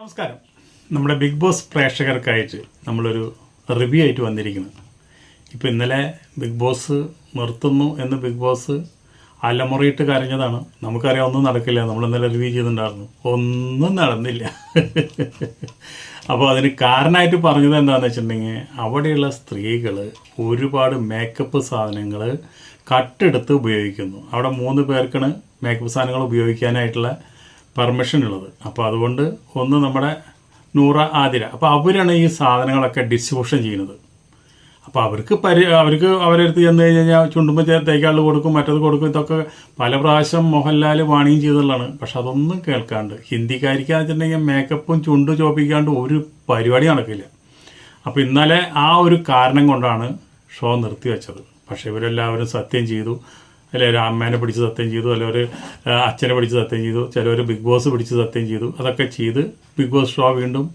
നമസ്കാരം. നമ്മുടെ big boss പ്രേക്ഷകർക്കായിട്ട് നമ്മളൊരു റിവ്യൂ ആയിട്ട് വന്നിരിക്കുന്നു. ഇപ്പോൾ ഇന്നലെ ബിഗ് ബോസ് നിർത്തുന്നു എന്ന് ബിഗ് ബോസ് അലമുറയിട്ട് കരഞ്ഞതാണ്. നമുക്കറിയാം ഒന്നും നടക്കില്ല. നമ്മൾ ഇന്നലെ റിവ്യൂ ചെയ്തിട്ടുണ്ടായിരുന്നു. ഒന്നും നടന്നില്ല. അപ്പോൾ അതിന് കാരണമായിട്ട് പറഞ്ഞത് എന്താണെന്ന് വെച്ചിട്ടുണ്ടെങ്കിൽ അവിടെയുള്ള സ്ത്രീകൾ ഒരുപാട് മേക്കപ്പ് സാധനങ്ങൾ കട്ടെടുത്ത് ഉപയോഗിക്കുന്നു. അവിടെ മൂന്ന് പേർക്കാണ് മേക്കപ്പ് സാധനങ്ങൾ ഉപയോഗിക്കാനായിട്ടുള്ള പെർമിഷൻ ഉള്ളത്. അപ്പോൾ അതുകൊണ്ട് ഒന്ന് നമ്മുടെ നൂറ ആതിര. അപ്പോൾ അവരാണ് ഈ സാധനങ്ങളൊക്കെ ഡിസ്ട്രിബ്യൂഷൻ ചെയ്യുന്നത്. അപ്പോൾ അവർക്ക് പരി അവർക്ക് അവരെടുത്ത് ചെന്ന് കഴിഞ്ഞ് കഴിഞ്ഞാൽ ചുണ്ടുമ്പോൾ തേക്കാളിൽ കൊടുക്കും മറ്റത് കൊടുക്കും ഇതൊക്കെ പല പ്രാവശ്യം മോഹൻലാൽ വാണിയും ചെയ്തുള്ളതാണ്. പക്ഷെ അതൊന്നും കേൾക്കാണ്ട്. ഹിന്ദിക്കാരിക്കാന്ന് വെച്ചിട്ടുണ്ടെങ്കിൽ മേക്കപ്പും ചുണ്ട് ചോപ്പിക്കാണ്ട് ഒരു പരിപാടി നടക്കില്ല. അപ്പോൾ ഇന്നലെ ആ ഒരു കാരണം കൊണ്ടാണ് ഷോ നിർത്തിവെച്ചത്. പക്ഷേ ഇവരെല്ലാവരും സത്യം ചെയ്തു. ചിലർ അമ്മേനെ പിടിച്ച് സത്യം ചെയ്തു അല്ലെ ഒരു അച്ഛനെ പിടിച്ച് സത്യം ചെയ്തു ചിലവർ ബിഗ് ബോസ് പിടിച്ച് സത്യം ചെയ്തു അതൊക്കെ ചെയ്ത് ബിഗ് ബോസ് ഷോ വീണ്ടും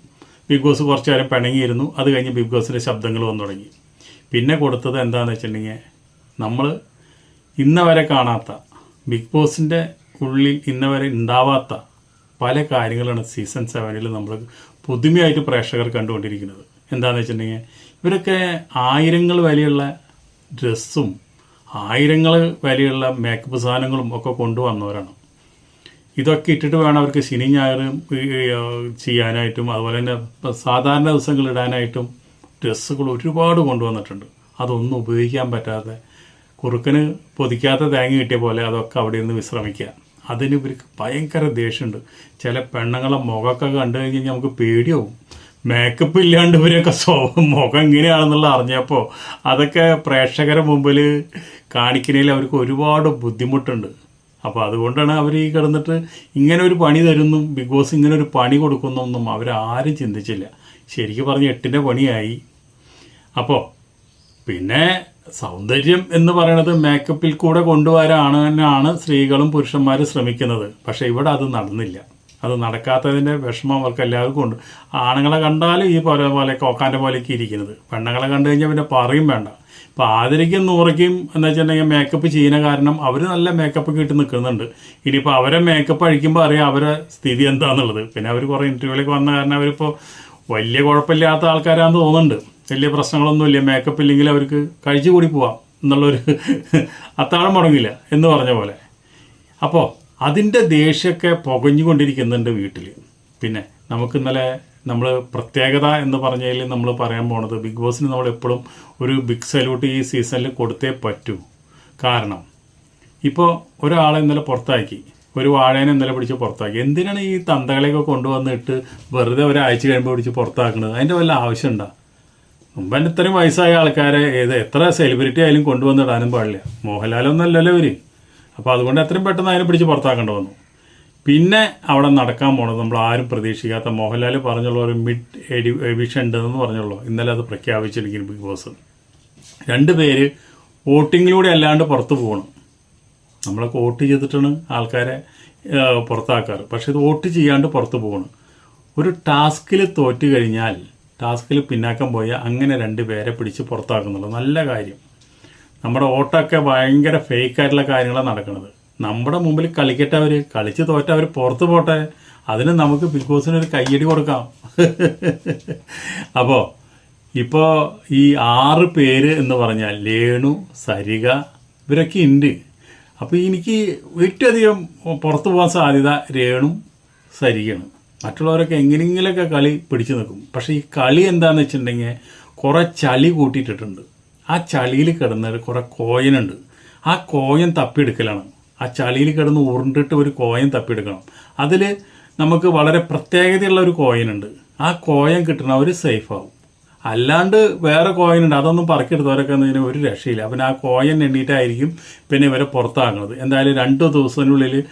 ബിഗ് ബോസ് കുറച്ച് നേരം പിണങ്ങിയിരുന്നു അത് കഴിഞ്ഞ് ബിഗ് ബോസിന്റെ ശബ്ദങ്ങൾ വന്നു തുടങ്ങി. പിന്നെ കൊടുത്തത് എന്താണെന്ന് വെച്ചിട്ടുണ്ടെങ്കിൽ നമ്മൾ ഇന്നവരെ കാണാത്ത ബിഗ് ബോസിന്റെ ഉള്ളിൽ ഇന്നവരെ ഉണ്ടാവാത്ത പല കാര്യങ്ങളാണ് സീസൺ സെവനിൽ നമ്മൾ പുതുമയായിട്ട് പ്രേക്ഷകർ കണ്ടുകൊണ്ടിരിക്കുന്നത്. എന്താണെന്ന് വെച്ചിട്ടുണ്ടെങ്കിൽ ഇവരൊക്കെ ആയിരങ്ങൾ വിലയുള്ള ഡ്രസ്സും ആയിരങ്ങൾ വിലയുള്ള മേക്കപ്പ് സാധനങ്ങളും ഒക്കെ കൊണ്ടുവന്നവരാണ്. ഇതൊക്കെ ഇട്ടിട്ട് വേണം അവർക്ക് ശനി ഞായറും ചെയ്യാനായിട്ടും അതുപോലെ തന്നെ സാധാരണ ദിവസങ്ങൾ ഇടാനായിട്ടും ഡ്രസ്സുകൾ ഒരുപാട് കൊണ്ടുവന്നിട്ടുണ്ട്. അതൊന്നും ഉപയോഗിക്കാൻ പറ്റാതെ കുറുക്കന് പൊതിക്കാത്ത തേങ്ങ കിട്ടിയ പോലെ അതൊക്കെ അവിടെ ഇരുന്ന് വിശ്രമിക്കുക. അതിന് ഇവർക്ക് ഭയങ്കര ദേഷ്യമുണ്ട്. ചില പെണ്ണുങ്ങളെ മുഖമൊക്കെ കണ്ടു കഴിഞ്ഞ് കഴിഞ്ഞാൽ നമുക്ക് പേടിയാവും. മേക്കപ്പ് ഇല്ലാണ്ട് ഇവരൊക്കെ സ്വഭാവം മുഖം എങ്ങനെയാണെന്നുള്ള അറിഞ്ഞപ്പോൾ അതൊക്കെ പ്രേക്ഷകരെ മുമ്പിൽ കാണിക്കുന്നതിൽ അവർക്ക് ഒരുപാട് ബുദ്ധിമുട്ടുണ്ട്. അപ്പോൾ അതുകൊണ്ടാണ് അവർ ഈ കിടന്നിട്ട് ഇങ്ങനെ ഒരു പണി തരുന്നു ബിഗ് ബോസ് ഇങ്ങനെ ഒരു പണി കൊടുക്കുന്നൊന്നും അവരാരും ചിന്തിച്ചില്ല. ശരിക്കും പറഞ്ഞ് എട്ടിന്റെ പണിയായി. അപ്പോൾ പിന്നെ സൗന്ദര്യം എന്ന് പറയുന്നത് മേക്കപ്പിൽ കൂടെ കൊണ്ടുവരാനാണ് സ്ത്രീകളും പുരുഷന്മാരും ശ്രമിക്കുന്നത്. പക്ഷേ ഇവിടെ അത് നടന്നില്ല. അത് നടക്കാത്തതിന്റെ വിഷമം അവർക്ക് എല്ലാവർക്കും ഉണ്ട്. ആണുങ്ങളെ കണ്ടാൽ ഈ പോലെ പോലെ കോക്കാന്റെ പോലെയൊക്കെ ഇരിക്കുന്നത്. പെണ്ണുങ്ങളെ കണ്ടു കഴിഞ്ഞാൽ പിന്നെ പറയും വേണ്ട. ഇപ്പോൾ ആദരിക്കും നൂറയ്ക്കും എന്ന് വെച്ചിട്ടുണ്ടെങ്കിൽ മേക്കപ്പ് ചെയ്യുന്ന കാരണം അവർ നല്ല മേക്കപ്പ് കിട്ടി നിൽക്കുന്നുണ്ട്. ഇനിയിപ്പോൾ അവരെ മേക്കപ്പ് അഴിക്കുമ്പോൾ അറിയാം അവരെ സ്ഥിതി എന്താണെന്നുള്ളത് പിന്നെ അവർ കുറേ ഇന്റർവ്യൂവിലേക്ക് വന്ന കാരണം അവരിപ്പോൾ വലിയ കുഴപ്പമില്ലാത്ത ആൾക്കാരാന്ന് തോന്നുന്നുണ്ട്. വലിയ പ്രശ്നങ്ങളൊന്നുമില്ല. മേക്കപ്പ് ഇല്ലെങ്കിൽ അവർക്ക് കഴിച്ചു കൂടി പോവാം. എന്നുള്ളൊരു അത്താഴം മുടങ്ങില്ല എന്ന് പറഞ്ഞ പോലെ. അപ്പോൾ അതിന്റെ ദേഷ്യമൊക്കെ പുകഞ്ഞുകൊണ്ടിരിക്കുന്നുണ്ട് വീട്ടിൽ പിന്നെ നമുക്ക് ഇന്നലെ നമ്മൾ പ്രത്യേകത എന്ന് പറഞ്ഞതിൽ നമ്മൾ പറയാൻ പോണത് ബിഗ് ബോസിന് നമ്മൾ എപ്പോഴും ഒരു ബിഗ് സല്യൂട്ട് ഈ സീസണിൽ കൊടുത്തേ പറ്റൂ. കാരണം ഇപ്പോൾ ഒരാളെ ഇന്നലെ പുറത്താക്കി ഒരു വാഴേനെ ഇന്നലെ പിടിച്ച് പുറത്താക്കി. എന്തിനാണ് ഈ തന്തകളെയൊക്കെ കൊണ്ടുവന്നിട്ട് വെറുതെ ഒരാഴ്ച കഴിയുമ്പോൾ പിടിച്ച് പുറത്താക്കുന്നത് അതിന്റെ വല്ല ആവശ്യമുണ്ടോ? മുമ്പ് ഇത്രയും വയസ്സായ ആൾക്കാരെ ഏത് എത്ര സെലിബ്രിറ്റി ആയാലും കൊണ്ടുവന്നിടാനും പാടില്ല. മോഹൻലാലൊന്നും അല്ലല്ലോ ഇവർ. അപ്പോൾ അതുകൊണ്ട് എത്രയും പെട്ടെന്ന് അതിനെ പിടിച്ച് പുറത്താക്കേണ്ടി വന്നു. പിന്നെ അവിടെ നടക്കാൻ പോണത് നമ്മൾ ആരും പ്രതീക്ഷിക്കാത്ത മോഹൻലാൽ പറഞ്ഞുള്ള ഒരു മിഡ് എഡി എവിഷൻ ഉണ്ടെന്ന് പറഞ്ഞുള്ളൂ. ഇന്നലെ അത് പ്രഖ്യാപിച്ചിരിക്കുന്നു ബിഗ് ബോസ്. രണ്ട് പേര് വോട്ടിങ്ങിലൂടെ അല്ലാണ്ട് പുറത്തു പോകണം. നമ്മളൊക്കെ വോട്ട് ചെയ്തിട്ടാണ് ആൾക്കാരെ പുറത്താക്കാറ്. പക്ഷെ ഇത് വോട്ട് ചെയ്യാണ്ട് പുറത്ത് പോകണം. ഒരു ടാസ്കിൽ തോറ്റു കഴിഞ്ഞാൽ ടാസ്കിൽ പിന്നാക്കം പോയാൽ അങ്ങനെ രണ്ട് പേരെ പിടിച്ച് പുറത്താക്കുന്നുള്ളൂ. നല്ല കാര്യം. നമ്മുടെ ഓട്ടമൊക്കെ ഭയങ്കര ഫേക്ക് ആയിട്ടുള്ള കാര്യങ്ങളാണ് നടക്കുന്നത്. നമ്മുടെ മുമ്പിൽ കളിക്കട്ടെ അവർ കളിച്ച് തോറ്റ അവർ പുറത്ത് പോട്ടെ. അതിന് നമുക്ക് ബിഗ് ബോസിന് ഒരു കയ്യടി കൊടുക്കാം. അപ്പോൾ ഇപ്പോൾ ഈ ആറ് പേര് എന്ന് പറഞ്ഞാൽ ലേണു സരിക ഇവരൊക്കെ ഉണ്ട് അപ്പോൾ എനിക്ക് ഏറ്റവും അധികം പുറത്തു പോകാൻ സാധ്യത രേണും സരികയാണ് മറ്റുള്ളവരൊക്കെ എങ്ങനെയെങ്കിലുമൊക്കെ കളി പിടിച്ചു നിൽക്കും. പക്ഷേ ഈ കളി എന്താണെന്ന് വെച്ചിട്ടുണ്ടെങ്കിൽ കുറേ ചളി കൂട്ടിയിട്ടിട്ടുണ്ട്. ആ ചളിയിൽ കിടന്ന കുറേ കോയനുണ്ട്. ആ കോയൻ തപ്പിയെടുക്കലാണ്. ആ ചളിയിൽ കിടന്ന് ഉരുണ്ടിട്ട് ഒരു കോയൻ തപ്പിയെടുക്കണം. അതിൽ നമുക്ക് വളരെ പ്രത്യേകതയുള്ള ഒരു കോയിനുണ്ട്. ആ കോയൻ കിട്ടണവർ സേഫ് ആവും അല്ലാണ്ട് വേറെ കോയിൻ ഉണ്ട് അതൊന്നും പറക്കെടുത്തവരൊക്കെ എന്നതിന് ഒരു രക്ഷയില്ല. അപ്പം ആ കോയിൻ എണ്ണീട്ടായിരിക്കും പിന്നെ ഇവരെ പുറത്താക്കുന്നത്. എന്തായാലും രണ്ട് ദിവസത്തിനുള്ളിൽ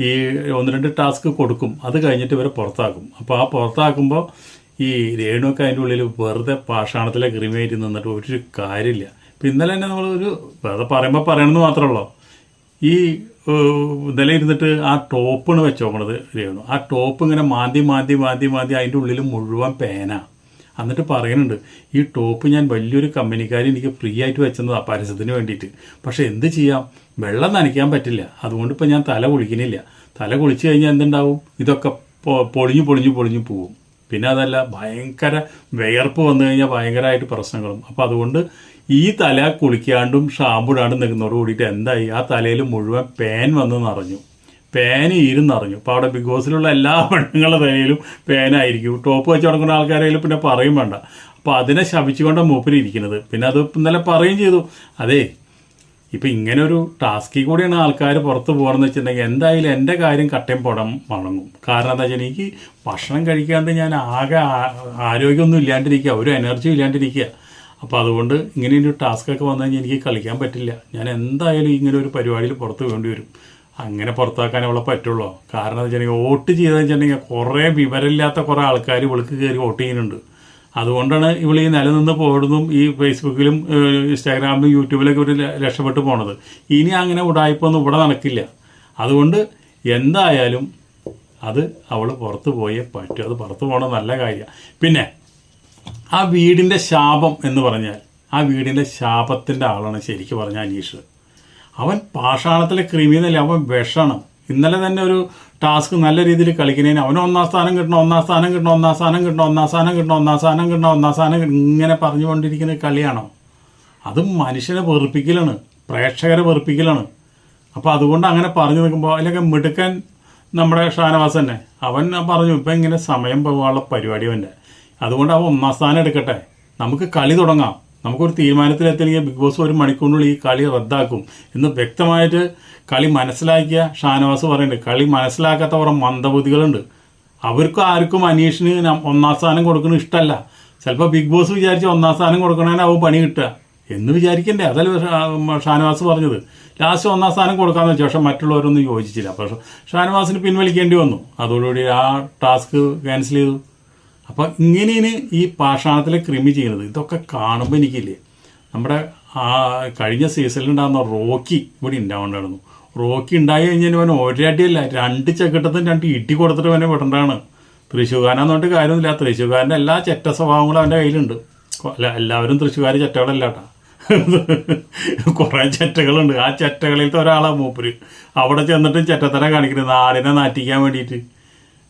ഈ ഒന്ന് രണ്ട് ടാസ്ക് കൊടുക്കും. അത് കഴിഞ്ഞിട്ട് ഇവരെ പുറത്താക്കും. അപ്പോൾ ആ പുറത്താക്കുമ്പോൾ ഈ രേണുവൊക്കെ അതിന്റെ ഉള്ളിൽ വെറുതെ പാഷാണത്തിലെ ക്രിമിയായിട്ട് നിന്നിട്ട് ഒരു കാര്യമില്ല. ഇപ്പം ഇന്നലെ തന്നെ നമ്മളൊരു വെറുതെ പറയുമ്പോൾ പറയണമെന്ന് മാത്രമല്ലോ ഈ ഇന്നലെ ഇരുന്നിട്ട് ആ ടോപ്പാണ് വെച്ച് നോക്കണത് രേണു. ആ ടോപ്പ് ഇങ്ങനെ മാന്തി മാന്തി മാന്തി മാന്തി അതിന്റെ ഉള്ളിൽ മുഴുവൻ പേന. എന്നിട്ട് പറയുന്നുണ്ട് ഈ ടോപ്പ് ഞാൻ വലിയൊരു കമ്പനിക്കാർ എനിക്ക് ഫ്രീ ആയിട്ട് വെച്ചതാ പരസ്യത്തിന് വേണ്ടിയിട്ട്. പക്ഷേ എന്ത് ചെയ്യാം? വെള്ളം നനയ്ക്കാൻ പറ്റില്ല. അതുകൊണ്ട് ഇപ്പം ഞാൻ തല കുളിക്കുന്നില്ല. തല കുളിച്ച് കഴിഞ്ഞാൽ എന്തുണ്ടാവും? ഇതൊക്കെ പൊളിഞ്ഞു പൊളിഞ്ഞു പൊളിഞ്ഞു പോവും. പിന്നെ അതല്ല ഭയങ്കര വിയർപ്പ് വന്നു കഴിഞ്ഞാൽ ഭയങ്കരമായിട്ട് പ്രശ്നങ്ങളും. അപ്പോൾ അതുകൊണ്ട് ഈ തല കുളിക്കാണ്ടും ഷാമ്പു ഇടാണ്ടും നിൽക്കുന്നതോട് കൂടിയിട്ട് എന്തായി? ആ തലയിൽ മുഴുവൻ പേൻ വന്ന് നിറഞ്ഞു. പേന് ഇരുന്നറിഞ്ഞു അപ്പോൾ അവിടെ ബിഗ് ബോസിലുള്ള എല്ലാ പെണ്ണുങ്ങളുടെ തലയിലും പേനായിരിക്കും ടോപ്പ് വെച്ച് തുടങ്ങുന്ന ആൾക്കാരെങ്കിലും പിന്നെ പറയും വേണ്ട. അപ്പോൾ അതിനെ ശപിച്ചുകൊണ്ടാണ് മൂപ്പര് ഇരിക്കുന്നത്. പിന്നെ അത് ഇന്നലെ പറയുകയും ചെയ്തു. അതേ ഇപ്പം ഇങ്ങനെ ഒരു ടാസ്കിൽ കൂടിയാണ് ആൾക്കാർ പുറത്ത് പോകണമെന്ന് വെച്ചിട്ടുണ്ടെങ്കിൽ എന്തായാലും എന്റെ കാര്യം കട്ടയും പുടം വണങ്ങും. കാരണം എന്താ വെച്ചാൽ എനിക്ക് ഭക്ഷണം കഴിക്കാണ്ട് ഞാൻ ആകെ ആരോഗ്യമൊന്നും ഇല്ലാണ്ടിരിക്കുക ഒരു എനർജി ഇല്ലാണ്ടിരിക്കുക. അപ്പോൾ അതുകൊണ്ട് ഇങ്ങനെ ഒരു ടാസ്കൊക്കെ വന്നു കഴിഞ്ഞാൽ എനിക്ക് കളിക്കാൻ പറ്റില്ല. ഞാൻ എന്തായാലും ഇങ്ങനെ ഒരു പരിപാടിയിൽ പുറത്ത് വേണ്ടി വരും. അങ്ങനെ പുറത്താക്കാൻ പറ്റുള്ളൂ. കാരണം എന്താ വെച്ചിട്ടുണ്ടെങ്കിൽ വോട്ട് ചെയ്തെന്ന് വെച്ചിട്ടുണ്ടെങ്കിൽ കുറേ വിവരമില്ലാത്ത കുറേ ആൾക്കാർ വിളിക്ക് കയറി വോട്ട് ചെയ്യുന്നുണ്ട്. അതുകൊണ്ടാണ് ഇവൾ ഈ നിലനിന്ന് പോയതും ഈ ഫേസ്ബുക്കിലും ഇൻസ്റ്റാഗ്രാമിലും യൂട്യൂബിലൊക്കെ ഒരു രക്ഷപ്പെട്ടു പോണത്. ഇനി അങ്ങനെ ഉടായ്പൊന്നും ഇവിടെ നടക്കില്ല. അതുകൊണ്ട് എന്തായാലും അത് അവൾ പുറത്തു പോയേ പറ്റൂ. അത് പുറത്തു പോകണ നല്ല കാര്യമാണ് പിന്നെ ആ വീടിന്റെ ശാപം എന്ന് പറഞ്ഞാൽ ആ വീടിന്റെ ശാപത്തിന്റെ ആളാണ് ശരിക്കും പറഞ്ഞ അനീഷ്. അവൻ പാഷാണത്തിലെ ക്രിമിനൽ അവൻ വിഷണം. ഇന്നലെ തന്നെ ഒരു ടാസ്ക് നല്ല രീതിയിൽ കളിക്കുന്നതിന് അവന് ഒന്നാം സ്ഥാനം കിട്ടണം ഒന്നാം സ്ഥാനം കിട്ടണം ഒന്നാം സ്ഥാനം കിട്ടണം ഒന്നാം സ്ഥാനം കിട്ടണം ഒന്നാം സ്ഥാനം കിട്ടണം ഒന്നാം സ്ഥാനം ഇങ്ങനെ പറഞ്ഞുകൊണ്ടിരിക്കുന്ന കളിയാണോ? അത് മനുഷ്യനെ വെറുപ്പിക്കലാണ് പ്രേക്ഷകരെ വെറുപ്പിക്കലാണ്. അപ്പോൾ അതുകൊണ്ട് അങ്ങനെ പറഞ്ഞു നിൽക്കുമ്പോൾ അതിലൊക്കെ മിടുക്കൻ നമ്മുടെ ഷാനവാസ് തന്നെ അവൻ പറഞ്ഞു ഇപ്പം ഇങ്ങനെ സമയം പോകാനുള്ള പരിപാടി അവന്റെ അതുകൊണ്ട് അവൻ ഒന്നാം സ്ഥാനം എടുക്കട്ടെ. നമുക്ക് കളി തുടങ്ങാം. നമുക്കൊരു തീരുമാനത്തിലെത്തണമെങ്കിൽ ബിഗ് ബോസ് ഒരു മണിക്കൂറിനുള്ളിൽ ഈ കളി റദ്ദാക്കും എന്ന് വ്യക്തമായിട്ട് കളി മനസ്സിലാക്കിയ ഷാനവാസ് പറയുന്നുണ്ട്. കളി മനസ്സിലാക്കാത്ത കുറേ മന്ദബുദ്ധികളുണ്ട്. അവർക്ക് ആർക്കും അനീഷിന് ഒന്നാം സ്ഥാനം കൊടുക്കുന്നത് ഇഷ്ടമല്ല. ചിലപ്പോൾ ബിഗ് ബോസ് വിചാരിച്ച് ഒന്നാം സ്ഥാനം കൊടുക്കണേന് പണി കിട്ടുക എന്ന് വിചാരിക്കണ്ടേ? അതല്ല ഷാനവാസ് പറഞ്ഞത്. ലാസ്റ്റ് ഒന്നാം സ്ഥാനം കൊടുക്കാന്ന് വെച്ചു പക്ഷെ മറ്റുള്ളവരൊന്നും യോജിച്ചില്ല. അപ്പോൾ ഷാനവാസിന് പിൻവലിക്കേണ്ടി വന്നു. അതോടുകൂടി ആ ടാസ്ക് ക്യാൻസൽ ചെയ്തു. അപ്പോൾ ഇങ്ങനെയാണ് ഈ പാഷാണത്തിലെ ക്രിമി ചെയ്യുന്നത് ഇതൊക്കെ കാണുമ്പോൾ എനിക്കില്ലേ നമ്മുടെ ആ കഴിഞ്ഞ സീസണിൽ ഉണ്ടാകുന്ന റോക്കി ഇവിടെ ഉണ്ടാവേണ്ടായിരുന്നു. റോക്കി ഉണ്ടായി കഴിഞ്ഞാൽ അവൻ ഒരടിയല്ല രണ്ട് ചെക്കിട്ടത്തും രണ്ട് ഇട്ടി കൊടുത്തിട്ട് അവനെ വിടേണ്ടതാണ് തൃശ്ശൂർക്കാരെന്ന് പറഞ്ഞിട്ട് കാര്യമൊന്നുമില്ല. തൃശ്ശൂർക്കാരന്റെ എല്ലാ ചെറ്റ സ്വഭാവങ്ങളും അവന്റെ കയ്യിലുണ്ട്. അല്ല എല്ലാവരും തൃശ്ശൂർക്കാർ ചെറ്റകളല്ല കേട്ടാ. കുറേ ചെറ്റകളുണ്ട്. ആ ചെറ്റകളിലത്തെ ഒരാളാണ് മൂപ്പര്. അവിടെ ചെന്നിട്ട് ചെറ്റത്തരം കാണിക്കുന്നത് നാടിനെ നാറ്റിക്കാൻ വേണ്ടിയിട്ട്.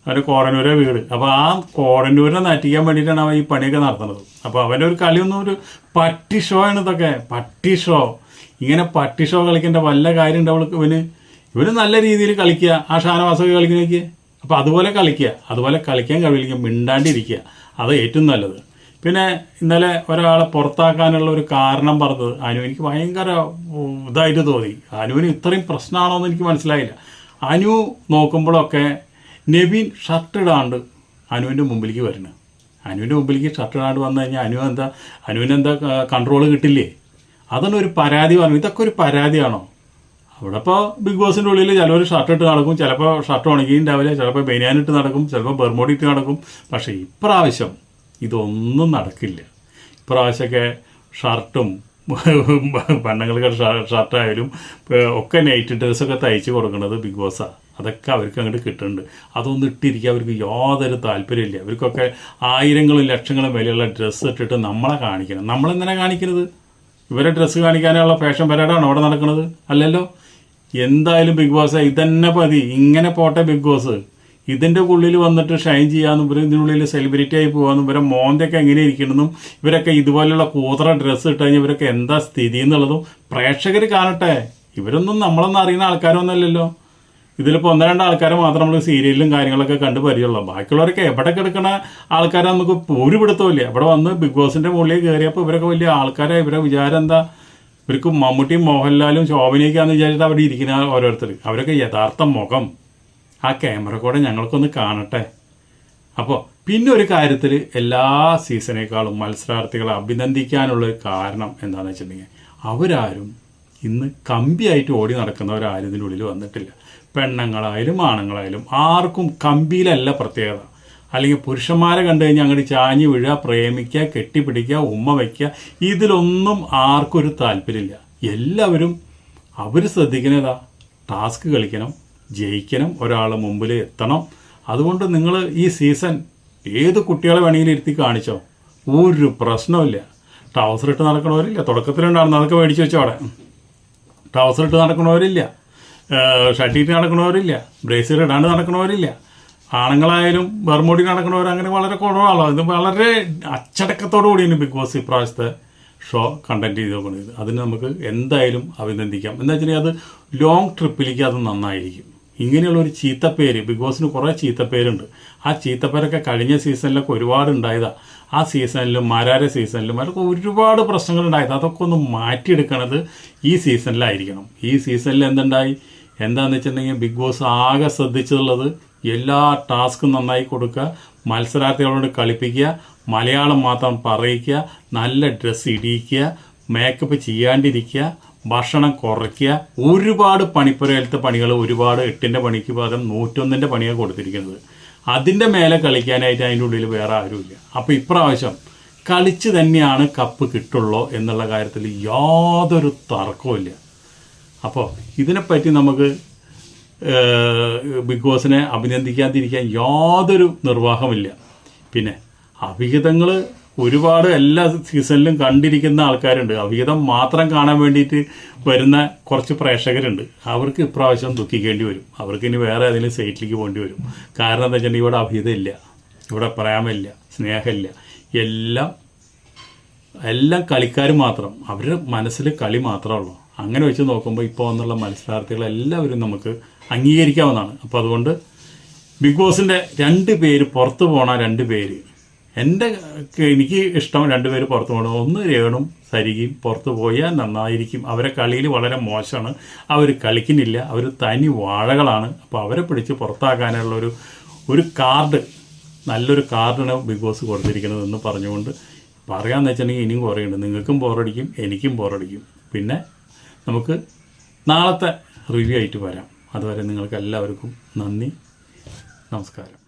അവന്റെ കോടന്നൂരെ വീട്. അപ്പോൾ ആ കോടന്നൂരിനെ നറ്റിക്കാൻ വേണ്ടിയിട്ടാണ് അവൻ ഈ പണിയൊക്കെ നടത്തുന്നത്. അപ്പോൾ അവന്റെ ഒരു കളിയൊന്നും ഒരു പട്ടി ഷോ ആണ് ഇതൊക്കെ. പട്ടി ഷോ ഇങ്ങനെ പട്ടി ഷോ കളിക്കേണ്ട വല്ല കാര്യം ഉണ്ട് അവൾക്ക് ഇവന്? ഇവന് നല്ല രീതിയിൽ കളിക്കുക. ആ ഷാനവാസൊക്കെ കളിക്കുന്നേക്ക് അപ്പോൾ അതുപോലെ കളിക്കുക. അതുപോലെ കളിക്കാൻ കഴിയില്ലെങ്കിൽ മിണ്ടാണ്ടിരിക്കുക. അത് ഏറ്റവും നല്ലത്. പിന്നെ ഇന്നലെ ഒരാളെ പുറത്താക്കാനുള്ള ഒരു കാരണം പറഞ്ഞത് അനു. എനിക്ക് ഭയങ്കര ഇതായിട്ട് തോന്നി. അനുവിന് ഇത്രയും പ്രശ്നമാണോ എന്ന് എനിക്ക് മനസ്സിലായില്ല. അനു നോക്കുമ്പോഴൊക്കെ നെവിൻ ഷർട്ട് അനുവിന്റെ മുമ്പിലേക്ക് വരുന്നത് അനുവിന്റെ മുമ്പിലേക്ക് ഷർട്ട് വന്നു കഴിഞ്ഞാൽ അനു എന്താ അനുവിനെന്താ കൺട്രോൾ കിട്ടില്ലേ? അതാണ് ഒരു പരാതി പറഞ്ഞു ഇതൊക്കെ ഒരു പരാതിയാണോ? അവിടെ ഇപ്പോൾ ബിഗ് ബോസിന്റെ ഉള്ളിൽ ചിലവർ ഷർട്ട് ഇട്ട് നടക്കും ചിലപ്പോൾ ഷർട്ട് ഉണങ്ങിയിട്ടുണ്ടാവില്ല ചിലപ്പോൾ ബനിയാൻ ഇട്ട് നടക്കും ചിലപ്പോൾ ബെർമോഡി ഇട്ട് നടക്കും. പക്ഷേ ഇപ്രാവശ്യം ഇതൊന്നും നടക്കില്ല. ഇപ്രാവശ്യമൊക്കെ ഷർട്ടും പെണ്ണുങ്ങൾക്ക് ഷർട്ടായാലും ഒക്കെ നൈറ്റ് ഡ്രസ്സൊക്കെ തയ്ച്ച് കൊടുക്കുന്നത് ബിഗ് ബോസാണ് അതൊക്കെ അവർക്ക് അങ്ങോട്ട് കിട്ടുന്നുണ്ട് അതൊന്നും ഇട്ടിരിക്കുക അവർക്ക് യാതൊരു താല്പര്യമില്ല. അവർക്കൊക്കെ ആയിരങ്ങളും ലക്ഷങ്ങളും വിലയുള്ള ഡ്രസ്സ് ഇട്ടിട്ട് നമ്മളെ കാണിക്കണം. നമ്മളെന്തിനാണ് കാണിക്കുന്നത് ഇവരെ ഡ്രസ്സ് കാണിക്കാനുള്ള ഫാഷൻ പരേഡാണ് അവിടെ നടക്കുന്നത് അല്ലല്ലോ. എന്തായാലും ബിഗ് ബോസ് ഇതന്നെ മതി. ഇങ്ങനെ പോട്ടെ ബിഗ് ബോസ് ഇതിന്റെ ഉള്ളിൽ വന്നിട്ട് ഷൈൻ ചെയ്യാമെന്നും ഇവർ ഇതിനുള്ളിൽ സെലിബ്രിറ്റി ആയി പോകാമെന്നും ഇവരെ മോന്തൊക്കെ എങ്ങനെ ഇരിക്കണമെന്നും ഇവരൊക്കെ ഇതുപോലെയുള്ള കൂതറ ഡ്രസ്സ് ഇട്ട് കഴിഞ്ഞാൽ ഇവരൊക്കെ എന്താ സ്ഥിതി എന്നുള്ളതും പ്രേക്ഷകർ കാണട്ടെ. ഇവരൊന്നും നമ്മളൊന്നും അറിയുന്ന ആൾക്കാരൊന്നുമല്ലല്ലോ ഇതിലിപ്പോൾ ഒന്ന് രണ്ട് ആൾക്കാരെ മാത്രം നമ്മൾ സീരിയലിലും കാര്യങ്ങളൊക്കെ കണ്ട് പരിചയമുള്ളൂ. ബാക്കിയുള്ളവരൊക്കെ എവിടെ കിടക്കുന്ന ആൾക്കാരെ നമുക്ക് ഒരു പിടുത്തമില്ല ഇവിടെ വന്ന് ബിഗ് ബോസിന്റെ മുകളിൽ കയറിയപ്പോൾ ഇവരൊക്കെ വലിയ ആൾക്കാരെ. ഇവരെ വിചാരം എന്താ? ഇവർക്ക് മമ്മൂട്ടിയും മോഹൻലാലും ശോഭനയൊക്കെയാന്ന് വിചാരിച്ചിട്ട് അവിടെ ഇരിക്കുന്ന ഓരോരുത്തർ അവരൊക്കെ യഥാർത്ഥ മുഖം. ആ ക്യാമറ കൂടെ ഞങ്ങൾക്കൊന്ന് കാണട്ടെ. അപ്പോൾ പിന്നെ ഒരു കാര്യത്തിൽ എല്ലാ സീസണേക്കാളും മത്സരാർത്ഥികളെ അഭിനന്ദിക്കാനുള്ള കാരണം എന്താണെന്ന് വെച്ചിട്ടുണ്ടെങ്കിൽ അവരാരും ഇന്ന് കമ്പിയായിട്ട് ഓടി നടക്കുന്നവരാരും ഇതിന്റെ ഉള്ളിൽ വന്നിട്ടില്ല. പെണ്ണുങ്ങളായാലും ആണുങ്ങളായാലും ആർക്കും കമ്പിയിലല്ല പ്രത്യേകത. അല്ലെങ്കിൽ പുരുഷന്മാരെ കണ്ടു കഴിഞ്ഞാൽ അങ്ങോട്ട് ചാഞ്ഞ് വീഴുക പ്രേമിക്കുക കെട്ടിപ്പിടിക്കുക ഉമ്മ വയ്ക്കുക. ഇതിലൊന്നും ആർക്കും ഒരു താല്പര്യമില്ല. എല്ലാവരും അവർ ശ്രദ്ധിക്കുന്നതാ ടാസ്ക് കളിക്കണം ജയിക്കണം ഒരാൾ മുമ്പിൽ എത്തണം. അതുകൊണ്ട് നിങ്ങൾ ഈ സീസൺ ഏത് കുട്ടികളെ വേണമെങ്കിലും ഇരുത്തി കാണിച്ചോ? ഒരു പ്രശ്നമില്ല ട്രൗസർ ഇട്ട് നടക്കണവരില്ല തുടക്കത്തിലുണ്ടായിരുന്നു അതൊക്കെ മേടിച്ച് വെച്ചോ അവിടെ. ട്രൗസർ ഇട്ട് നടക്കണവരില്ല ഷട്ടിട്ട് നടക്കണവരില്ല ബ്രേസിൽ ഇടാണ്ട് നടക്കണവരില്ല ആണുങ്ങളായാലും ബർമോടി നടക്കുന്നവർ അങ്ങനെ വളരെ കുറവാണല്ലോ ഇത് വളരെ അച്ചടക്കത്തോടു കൂടിയാണ് ബിഗ് ബോസ് ഇപ്രാവശ്യത്തെ ഷോ കണ്ടക്ട് ചെയ്ത് കൊണ്ടിരുന്നത് അതിന് നമുക്ക് എന്തായാലും അഭിനന്ദിക്കാം. എന്താ വെച്ചിട്ടുണ്ടെങ്കിൽ അത് ലോങ് ട്രിപ്പിലേക്ക് അത് നന്നായിരിക്കും. ഇങ്ങനെയുള്ള ഒരു ചീത്തപ്പേര് ബിഗ് ബോസിന് കുറേ ചീത്തപ്പേരുണ്ട്. ആ ചീത്തപ്പേരൊക്കെ കഴിഞ്ഞ സീസണിലൊക്കെ ഒരുപാട് ഉണ്ടായതാ ആ സീസണിലും മരാര സീസണിലും അതൊക്കെ ഒരുപാട് പ്രശ്നങ്ങൾ ഉണ്ടായത് അതൊക്കെ ഒന്ന് മാറ്റിയെടുക്കണത് ഈ സീസണിലായിരിക്കണം. ഈ സീസണിൽ എന്തുണ്ടായി? എന്താണെന്ന് വെച്ചിട്ടുണ്ടെങ്കിൽ ബിഗ് ബോസ് ആകെ ശ്രദ്ധിച്ചുള്ളത് എല്ലാ ടാസ്ക്കും നന്നായി കൊടുക്കുക മത്സരാർത്ഥികളോട് കളിപ്പിക്കുക മലയാളം മാത്രം പറയിക്കുക നല്ല ഡ്രസ്സ് ഇടിയിക്കുക മേക്കപ്പ് ചെയ്യാണ്ടിരിക്കുക ഭക്ഷണം കുറയ്ക്കുക. ഒരുപാട് പണിപ്പുരയിലത്തെ പണികൾ ഒരുപാട് എട്ടിന്റെ പണിക്ക് പകരം നൂറ്റൊന്നിന്റെ പണിയാണ് കൊടുത്തിരിക്കുന്നത്. അതിന്റെ മേലെ കളിക്കാനായിട്ട് അതിന്റെ ഉള്ളിൽ വേറെ ആരുമില്ല. അപ്പോൾ ഇപ്രാവശ്യം കളിച്ച് തന്നെയാണ് കപ്പ് കിട്ടുള്ളൂ എന്നുള്ള കാര്യത്തിൽ യാതൊരു തർക്കവുമില്ല അപ്പോൾ ഇതിനെപ്പറ്റി നമുക്ക് ബിഗ് ബോസിനെ അഭിനന്ദിക്കാതിരിക്കാൻ യാതൊരു നിർവാഹമില്ല പിന്നെ അവിഹിതങ്ങൾ ഒരുപാട് എല്ലാ സീസണിലും കണ്ടിരിക്കുന്ന ആൾക്കാരുണ്ട്. അവിഹിതം മാത്രം കാണാൻ വേണ്ടിയിട്ട് വരുന്ന കുറച്ച് പ്രേക്ഷകരുണ്ട്. അവർക്ക് ഇപ്രാവശ്യം ദുഃഖിക്കേണ്ടി വരും. അവർക്ക് ഇനി വേറെ ഏതെങ്കിലും സൈറ്റിലേക്ക് പോകേണ്ടി വരും. കാരണം എന്താ വെച്ചിട്ടുണ്ടെങ്കിൽ ഇവിടെ അവിഹിതം ഇല്ല. ഇവിടെ പ്രേമമില്ല സ്നേഹമില്ല എല്ലാം എല്ലാം കളിക്കാർ മാത്രം. അവരുടെ മനസ്സിൽ കളി മാത്രമേ ഉള്ളൂ. അങ്ങനെ വെച്ച് നോക്കുമ്പോൾ ഇപ്പോൾ വന്നുള്ള മത്സരാർത്ഥികൾ എല്ലാവരും നമുക്ക് അംഗീകരിക്കാവുന്നതാണ്. അപ്പോൾ അതുകൊണ്ട് ബിഗ് ബോസിന്റെ രണ്ട് പേര് പുറത്ത് പോണ രണ്ട് പേര് എന്റെ എനിക്ക് ഇഷ്ടം രണ്ടുപേർ പുറത്ത് പോകണം. ഒന്ന് രേണും സരികയും പുറത്ത് പോയാൽ നന്നായിരിക്കും. അവരെ കളിയിൽ വളരെ മോശമാണ്. അവർ കളിക്കുന്നില്ല അവർ തനി വാഴകളാണ്. അപ്പോൾ അവരെ പിടിച്ച് പുറത്താക്കാനുള്ള ഒരു ഒരു കാർഡ് നല്ലൊരു കാർഡാണ് ബിഗ് ബോസ് കൊടുത്തിരിക്കുന്നതെന്ന് പറഞ്ഞുകൊണ്ട് പറയാമെന്ന് വെച്ചിട്ടുണ്ടെങ്കിൽ ഇനിയും കുറേയുണ്ട്. നിങ്ങൾക്കും ബോറടിക്കും എനിക്കും ബോറടിക്കും. പിന്നെ നമുക്ക് നാളത്തെ റിവ്യൂ ആയിട്ട് വരാം. അതുവരെ നിങ്ങൾക്ക് എല്ലാവർക്കും നന്ദി. നമസ്കാരം.